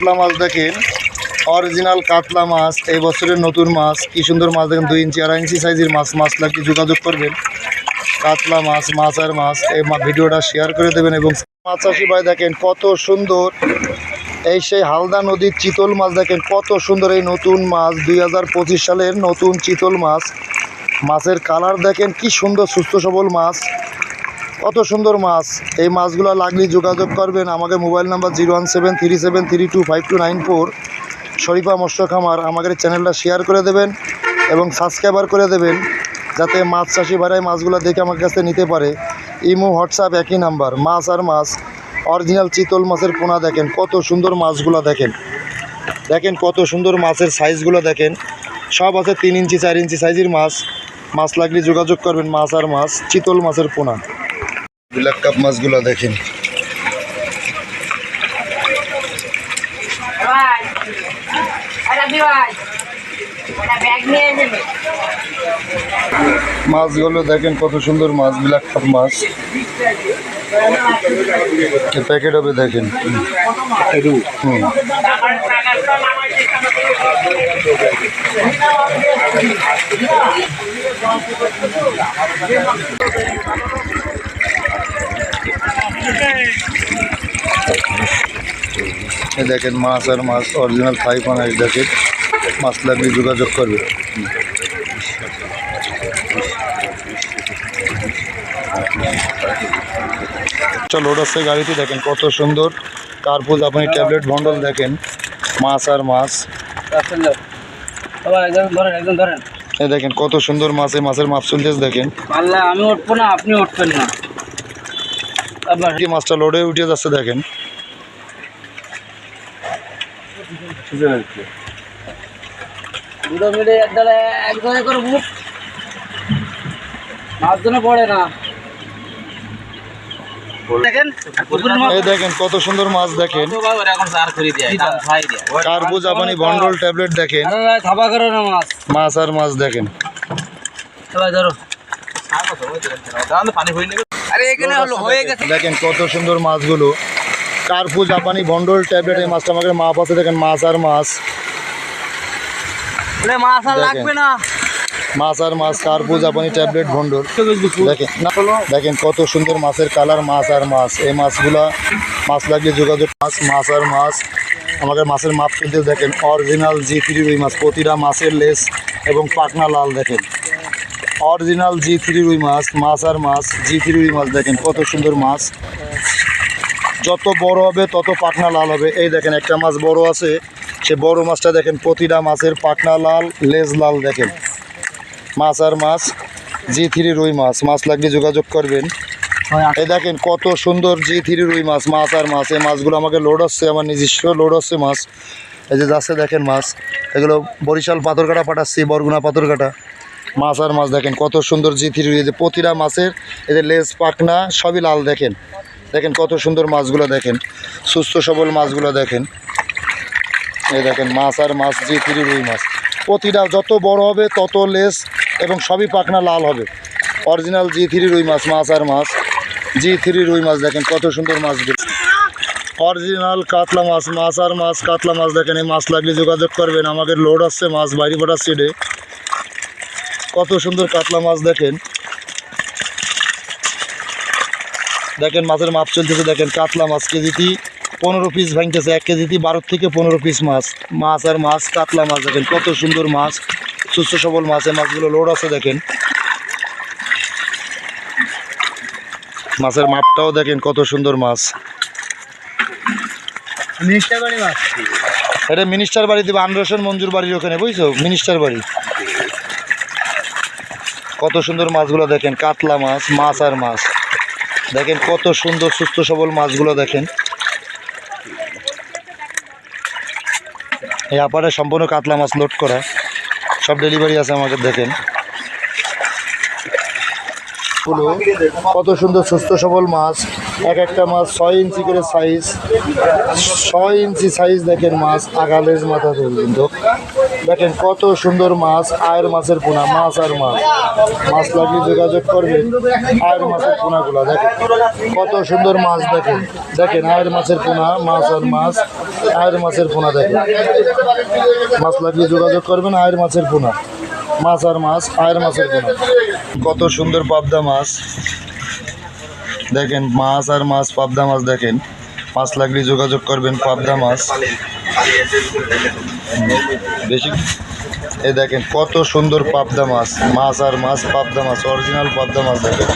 কাতলা মাছ দেখেন। অরিজিনাল কাতলা মাছ, এই বছরের নতুন মাছ, কি সুন্দর মাছ দেখেন, দুই ইঞ্চি, আড়াই ইঞ্চি সাইজের মাছ। মাছ লাগলে যোগাযোগ করবেন। কাতলা মাছ মাছ আর মাছ, এই ভিডিওটা শেয়ার করে দেবেন এবং মাছ চাষি ভাই দেখেন কত সুন্দর। এই সেই হালদা নদীর চিতল মাছ দেখেন কত সুন্দর, এই নতুন মাছ, দুই হাজার পঁচিশ সালের নতুন চিতল মাছ। মাছের কালার দেখেন কি সুন্দর, সুস্থ সবল মাছ। কত সুন্দর মাছ। এই মাছগুলো লাগলে যোগাযোগ করবেন। আমাকে mobile number zero one seven three seven three two five two nine four. Sharifa মৎস্য খামার আমাদের চ্যানেলটা শেয়ার করে দেবেন এবং সাবস্ক্রাইবার করে দেবেন, যাতে মাছ চাষি ভাড়ায় মাছগুলো দেখে আমার কাছে নিতে পারে। ইমো, হোয়াটসঅ্যাপ একই নাম্বার। মাছ আর মাছ, অরিজিনাল চিতল মাছের পোনা দেখেন, কত সুন্দর মাছগুলো দেখেন। দেখেন কত সুন্দর মাছের সাইজগুলো দেখেন। সব আছে তিন ইঞ্চি, চার ইঞ্চি সাইজের মাছ। মাছ লাগলে যোগাযোগ করবেন, মাছ আর মাছ, চিতল মাছের পোনা। ব্ল্যাক কাপ মাছগুলো দেখেন। মাছগুলো দেখেন কত সুন্দর মাছ ব্ল্যাক কাপ মাছ। প্যাকেট হবে দেখেন। হুম। দেখেন মাছ আর মাছ অরিজিনাল আইস দেখেন। মাছ লাগলে যোগাযোগ করবে। চলো লোড গাড়িতে দেখেন কত সুন্দর। কার্পুজ আপনি ট্যাবলেট বন্ডল দেখেন মাছ আর মাছ। দেখেন কত সুন্দর মাছ মাছের মাপ চলতেছে দেখেন। আমি উঠবো না আপনি উঠবেন না। আবার কি মাছটা লোডে উঠে যাচ্ছে দেখেন। দুটো মিলে এক দলে করে মুখ। মাছ জন্য পড়ে না। দেখেন কত সুন্দর মাছ দেখেন। বন্ডল ট্যাবলেট দেখেন। মাছ। মাছ আর মাছ দেখেন। আরে এখানে হলো হয়ে গেছে। দেখেন কত সুন্দর মাছগুলো। কার্পু জাপানি বন্ডল ট্যাবলেট এই মাছটা আমাকে মাপ আছে দেখেন মাছ আর মাছ। মাছ আর দেখেন। লাগবে না। মাছ আর মাছ কার্পু জাপানি ট্যাবলেট বন্ডল দেখেন দেখেন কত সুন্দর মাছের কালার মাছ আর মাছ। এই মাছগুলা মাছ লাগলে যোগাযোগ মাছ মাছ আর মাছ। আমাকে মাছের মাপ তুলতে দেখেন অরিজিনাল জি রুই মাছ প্রতিটা মাছের লেস এবং পাকনা লাল দেখেন। অরিজিনাল জি থ্রি রুই মাছ মাছ আর মাছ জি থ্রি রুই মাছ দেখেন, কত সুন্দর মাছ। যত বড় হবে, তত পাটনা লাল হবে। এই দেখেন, একটা মাছ বড় আছে, সে বড় মাছটা দেখেন, প্রতিটা মাছের পাটনা লাল, লেজ লাল দেখেন। মাছ আর মাছ জি থ্রি রুই মাছ। মাছ লাগলে যোগাযোগ করবেন। এই দেখেন, কত সুন্দর জি থ্রি রুই মাছ মাছ আর মাছ। এই মাছগুলো আমাকে লোড হচ্ছে আমার নিজস্ব লোড হচ্ছে মাছ। এই যে যাচ্ছে, দেখেন মাছ। এগুলো বরিশাল পাথরকাটা পাঠাচ্ছি, বরগুনা পাথরকাটা মাছ আর মাছ দেখেন, কত সুন্দর জি থ্রি যে প্রতিটা মাছের, এই যে লেজ পাকনা সবই লাল দেখেন। দেখেন কত সুন্দর মাছগুলো দেখেন, সুস্থ সবল মাছগুলো দেখেন। এই দেখেন মাছ আর মাছ জি থ্রি রুই মাছ। প্রতিটা যত বড় হবে, তত লেস এবং সবই পাকনা লাল হবে। অরিজিনাল জি থ্রি রুই মাছ মাছ আর মাছ। জি থ্রি রুই মাছ দেখেন, কত সুন্দর মাছগুলো। অরিজিনাল কাতলা মাছ মাছ আর মাছ, কাতলা মাছ দেখেন, এই মাছ লাগলে যোগাযোগ করবেন। আমাদের লোড আসছে মাছ বাইরে সিডে কত সুন্দর কাতলা মাছ দেখেন। দেখেন মাছের মাপ চলতেছে দেখেন কাতলা মাছ কেজিটি পনেরো পিস ভাঙতেছে এক কেজিটি বারো থেকে পনেরো পিস মাছ মাছ আর মাছ কাতলা মাছ দেখেন কত সুন্দর মাছ সুস্থ সবল মাছ এই মাছগুলো লোড আছে দেখেন। মাছের মাপটাও দেখেন কত সুন্দর মাছ। মিনিস্টার বাড়ি মাছ। এটা মিনিস্টার বাড়ি দেবে আনরোশন মঞ্জুর বাড়ির ওখানে বুঝছ? মিনিস্টার বাড়ি। কত সুন্দর মাছগুলো দেখেন, কাতলা মাছ মাছ আর মাছ। দেখেন কত সুন্দর, সুস্থ, সবল মাছগুলো দেখেন। এই আপারে সম্পূর্ণ কাতলা মাছ লোড করা। সব ডেলিভারি আছে আমাকে দেখেন। হলো কত সুন্দর সুস্থ সবল মাছ। এক একটা মাছ ছয় ইঞ্চি করে সাইজ ছয় ইঞ্চি সাইজ দেখেন মাছ আগালেজ মাথা থেকে কিন্তু। দেখেন কত সুন্দর মাছ, আয়ের মাছের পোনা, মাছ আর মাছ। মাছ লাগলে যোগাযোগ করবেন, আয়ের মাছের পোনাগুলো দেখেন। কত সুন্দর মাছ দেখেন। দেখেন আয়ের মাছের পোনা, মাছ আর মাছ, আয়ের মাছের পোনা দেখেন। মাছ লাগলে যোগাযোগ করবেন, আয়ের মাছের পোনা। মাছ আর মাছ আয়ের মাছের পোনা। কত সুন্দর পাবদা মাছ। দেখেন, মাছ আর মাছ, পাবদা মাছ দেখেন। মাছ লাগলে যোগাযোগ করবেন, পাবদা মাছ। বেশি এই দেখেন, কত সুন্দর পাবদা মাছ। মাছ আর মাছ, পাবদা মাছ, অরিজিনাল পাবদা মাছ দেখেন।